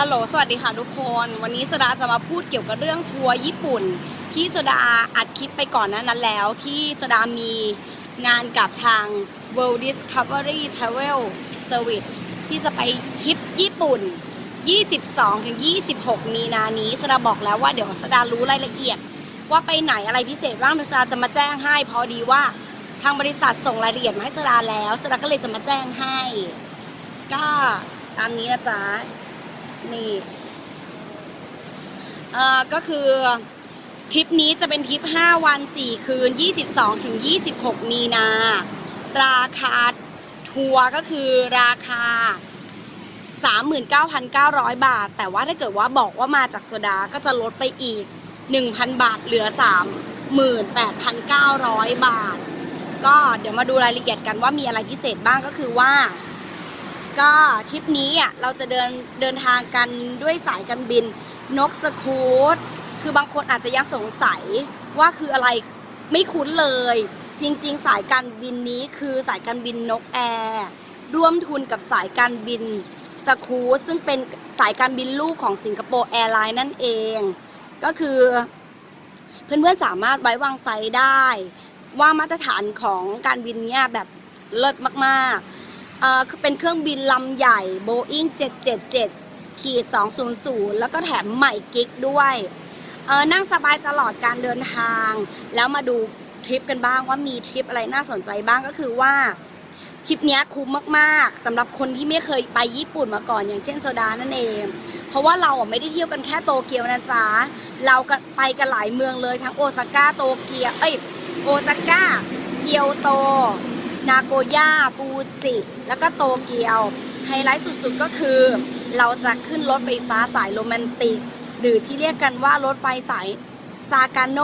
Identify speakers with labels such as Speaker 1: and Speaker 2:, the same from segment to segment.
Speaker 1: ฮัลโหล สวัสดีค่ะทุกคน วันนี้สดาจะมาพูดเกี่ยวกับเรื่องทัวร์ญี่ปุ่น ที่สดาอัดคลิปไปก่อนหน้านั้นแล้ว ที่สดามีงานกับทาง World Discovery Travel Service ที่จะไปทริปญี่ปุ่น 22-26 มีนานี้สดาบอกแล้วว่าเดี๋ยวสดารู้รายละเอียด ว่าไปไหนอะไรพิเศษบ้างสดาจะมาแจ้งให้พอดีว่าทางบริษัทส่งรายละเอียดมาให้สดาแล้วสดาก็เลยจะมาแจ้งให้ ก็ตามนี้นะจ๊ะ นี่เอ่อก็คือทริปนี้จะเป็นทริป 5 วัน 4 คืน 22ถึง26 มีนา ราคาทัวร์ก็คือราคา 39,900 บาท แต่ว่าถ้าเกิดว่าบอกว่ามาจากโซดาก็จะลดไปอีก 1,000 บาทเหลือ 38,900 บาท ก็เดี๋ยวมาดูรายละเอียดกันว่ามีอะไรพิเศษบ้างก็คือว่า ก็ทริปนี้อะเราจะเดินเดินทางกันด้วยสายการบินนกสคูตคือบางคนอาจจะยังสงสัยว่าคืออะไรไม่คุ้นเลย จริง ๆ สายการบินนี้คือสายการบินนกแอร์ร่วมทุนกับสายการบินสคูตซึ่งเป็นสายการบินลูกของสิงคโปร์แอร์ไลน์นั่นเอง ก็คือเพื่อนๆสามารถไว้วางใจได้ ว่ามาตรฐานของการบินเนี่ยแบบเลิศมากๆ เอ่อเป็นเครื่องบินลำใหญ่ Boeing 777ขีด200 แล้วก็แถมใหม่กิ๊กด้วยเออนั่งสบายตลอดการเดินทาง แล้วมาดูทริปกันบ้างว่ามีทริปอะไรน่าสนใจบ้างก็คือว่าทริปนี้คุ้มมากๆสำหรับคนที่ไม่เคยไปญี่ปุ่นมาก่อนอย่างเช่นโซดานั่นเอง เพราะว่าเราไม่ได้เที่ยวกันแค่โตเกียวนะจ๊ะเราไปกันหลายเมืองเลยทั้งโอซาก้าโตเกียวเอ้ยโอซาก้าเกียวโต นาโกย่าฟูจิ แล้วก็โตเกียว ไฮไลท์สุดๆก็คือ เราจะขึ้นรถไฟฟ้าสายโรแมนติก หรือที่เรียกกันว่ารถไฟสายซากาโน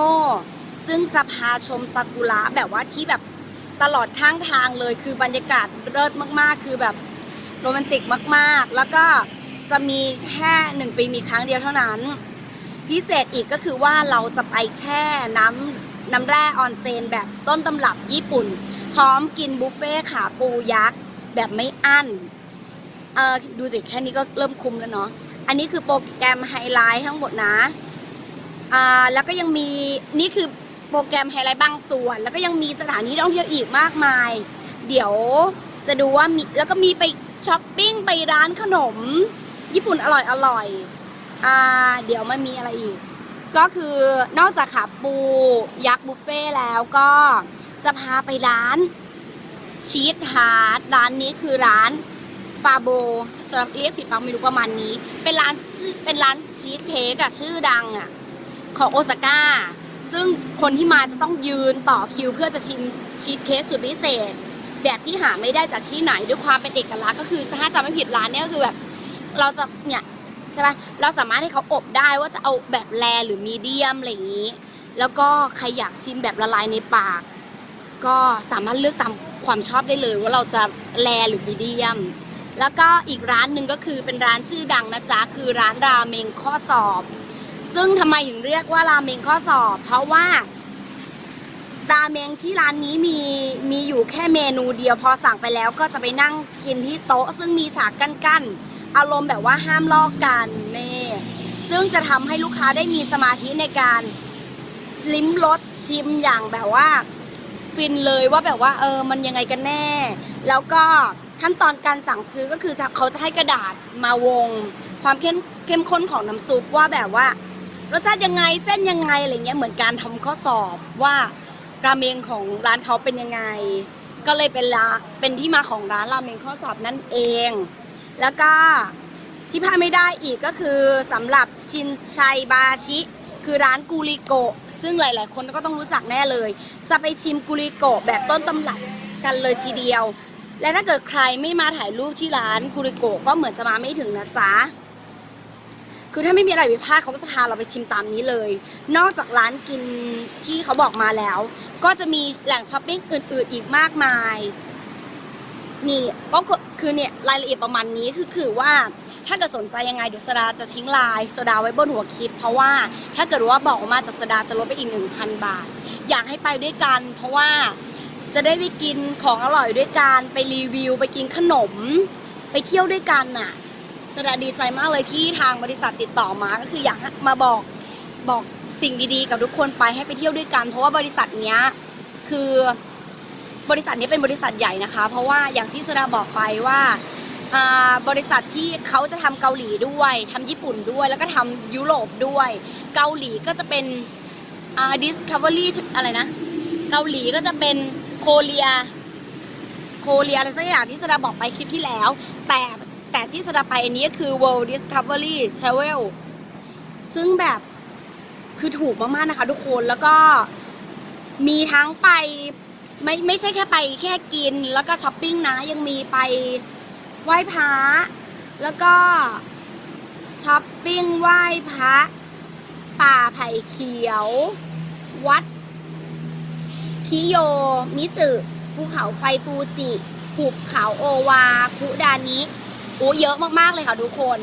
Speaker 1: ซึ่งจะพาชมซากุระแบบว่าที่แบบตลอดข้างทางเลยคือบรรยากาศเลิศมากๆ คือแบบโรแมนติกมากๆ แล้วก็จะมีแค่หนึ่งปีมีครั้งเดียวเท่านั้น พิเศษอีกก็คือว่าเราจะไปแช่น้ำน้ำแร่ออนเซนแบบต้นตำรับญี่ปุ่น พร้อมกินบุฟเฟ่ขาปูยักษ์แบบไม่อั้นเออดูสิแค่นี้ก็เริ่มคุ้มแล้วเนาะอันนี้คือโปรแกรมไฮไลท์ทั้งหมดนะอ่าแล้วก็ยังมีนี่คือโปรแกรมไฮไลท์บางส่วน แล้วก็ยังมีสถานที่ท่องเที่ยวอีกมากมาย เดี๋ยวจะดูว่ามีแล้วก็มีไปช้อปปิ้งไปร้านขนม ญี่ปุ่นอร่อยอร่อยอ่าเดี๋ยวมันมีอะไรอีก ก็คือนอกจากขาปูยักษ์บุฟเฟ่แล้วก็ จะพาไปร้าน ชีสฮาร์ดร้านนี้คือร้านปาโบจะเรียกผิดปังไม่รู้ประมาณนี้ เป็นร้านชื่อเป็นร้านชีสเค้กอะชื่อดังอะของโอซาก้า ซึ่งคนที่มาจะต้องยืนต่อคิว เพื่อจะชิมชีสเค้กสุดพิเศษ แบบที่หาไม่ได้จากที่ไหนด้วยความเป็นเอกลักษณ์ก็คือถ้าจำไม่ผิดร้านเนี้ยก็คือแบบเราจะเนี่ยใช่ปะเราสามารถให้เขาอบได้ว่าจะเอาแบบแรหรือมีเดียมอะไรอย่างนี้ แล้วก็ใครอยากชิมแบบละลายในปาก ก็สามารถเลือกตามความชอบได้เลยว่าเราจะแลหรือมีเดียม แล้วก็อีกร้านหนึ่งก็คือเป็นร้านชื่อดังนะจ๊ะคือร้านราเมงข้อสอบ ซึ่งทำไมถึงเรียกว่าราเมงข้อสอบ เพราะว่าราเมงที่ร้านนี้มีมีอยู่แค่เมนูเดียวพอสั่งไปแล้วก็จะไปนั่งกินที่โต๊ะ ซึ่งมีฉากกั้นๆ อารมณ์แบบว่าห้ามลอกกันนี่ซึ่งจะทำให้ลูกค้าได้มีสมาธิในการลิ้มรสชิมอย่างแบบว่า ฟินเลยว่าแบบว่าเออมันยังไงกันแน่ แล้วก็ขั้นตอนการสั่งซื้อก็คือจะเขาจะให้กระดาษมาวง ความเข้มเข้มข้นของน้ำซุปว่าแบบว่ารสชาติยังไงเส้นยังไงอะไรเงี้ยเหมือนการทำข้อสอบว่าราเมงของร้านเขาเป็นยังไง ก็เลยเป็นละเป็นที่มาของร้านราเมงข้อสอบนั่นเอง แล้วก็ที่พลาดไม่ได้อีกก็คือสำหรับชินชัยบาชิ คือร้านกูริโกะ ซึ่งหลาย ๆ คนก็ต้องรู้จักแน่เลย จะไปชิมกุริโกะแบบต้นตำรับกันเลยทีเดียว และถ้าเกิดใครไม่มาถ่ายรูปที่ร้านกุริโกะก็เหมือนจะมาไม่ถึงนะจ๊ะคือถ้าไม่มีอะไรผิดพลาดเขาก็จะพาเราไปชิมตามนี้เลย นอกจากร้านกินที่เขาบอกมาแล้ว ก็จะมีแหล่งช้อปปิ้งอื่น ๆ อีกมากมาย นี่ก็คือคือเนี่ยรายละเอียดประมาณนี้คือคือว่า ถ้าเกิดสนใจยังไงเดี๋ยวสดาจะทิ้งไลน์สดาไว้บนหัวคลิปเพราะว่าถ้าเกิดว่าบอกว่ามาจากสดาจะลดไปอีก 1,000 บาท อยากให้ไปด้วยกัน เพราะว่าจะได้ไปกินของอร่อยด้วยกันไปรีวิว ไปกินขนม ไปเที่ยวด้วยกันน่ะสดาดีใจมากเลยที่ทางบริษัทติดต่อมาก็คืออยากมาบอกบอกสิ่งดีๆ กับทุกคนไปให้ไปเที่ยวด้วยกัน เพราะว่าบริษัทเนี้ยคือบริษัทนี้เป็นบริษัทใหญ่นะคะ เพราะว่าอย่างที่สดาบอกไปว่า บริษัทที่เขาจะทำเกาหลีด้วยทำญี่ปุ่นด้วย แล้วก็ทำยุโรปด้วย เกาหลีก็จะเป็นอ่า Discovery อะไรนะ เกาหลีก็จะเป็นโคเรีย โคเรียอะไรสักอย่างที่สดาบอกไปคลิปที่แล้ว แต่แต่ที่สดาไปอันนี้ก็คือ World Discovery Travel ซึ่งแบบคือถูกมากๆนะคะทุกคนแล้วก็มีทั้งไปไม่ไม่ใช่แค่ไปแค่กินแล้วก็ช้อปปิ้งนะยังมีไป ไหว้พระแล้วก็ช้อปปิ้งไหว้พระป่าไผ่เขียว วัด คิโย มิสึภูเขาไฟฟูจิหุบเขาโอวาคุดานิโอ้เยอะมาก ๆ เลยค่ะทุกคน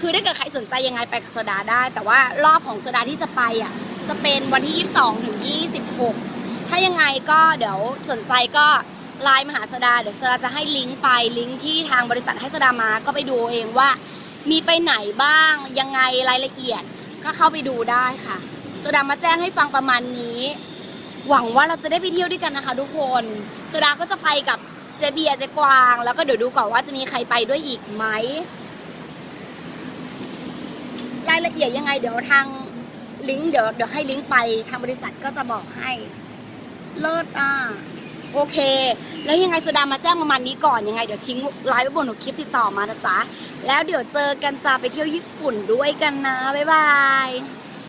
Speaker 1: คือถ้าเกิดใครสนใจยังไงไปกับโซดาได้ แต่ว่ารอบของโซดาที่จะไปอะ จะเป็นวันที่ 22 ถึง 26 ถ้ายังไงก็เดี๋ยวสนใจก็ ไลน์มหาโซดาเดี๋ยวโซดาจะให้ลิงก์ไปลิงก์ที่ทางบริษัทให้โซดามาก็ไปดูเองว่า มีไปไหนบ้างยังไงรายละเอียดก็เข้าไปดูได้ค่ะโซดามาแจ้งให้ฟังประมาณนี้ หวังว่าเราจะได้ไปเที่ยวด้วยกันนะคะ ทุกคนโซดาก็จะไปกับเจเบียเจกวาง แล้วก็เดี๋ยวดูก่อนว่าจะมีใครไปด้วยอีกไหมรายละเอียดยังไงเดี๋ยวทางลิงก์เดี๋ยวเดี๋ยวให้ลิงก์ไปทางบริษัทก็จะบอกให้ เลิศอะ โอเค แล้วยังไงสุดามาแจ้งประมาณนี้ก่อนยังไงเดี๋ยวทิ้งไลน์ไว้บนหนูคลิปติดต่อมานะจ๊ะแล้วเดี๋ยวเจอกันจ้าไปเที่ยวญี่ปุ่นด้วยกันนะบ๊ายบาย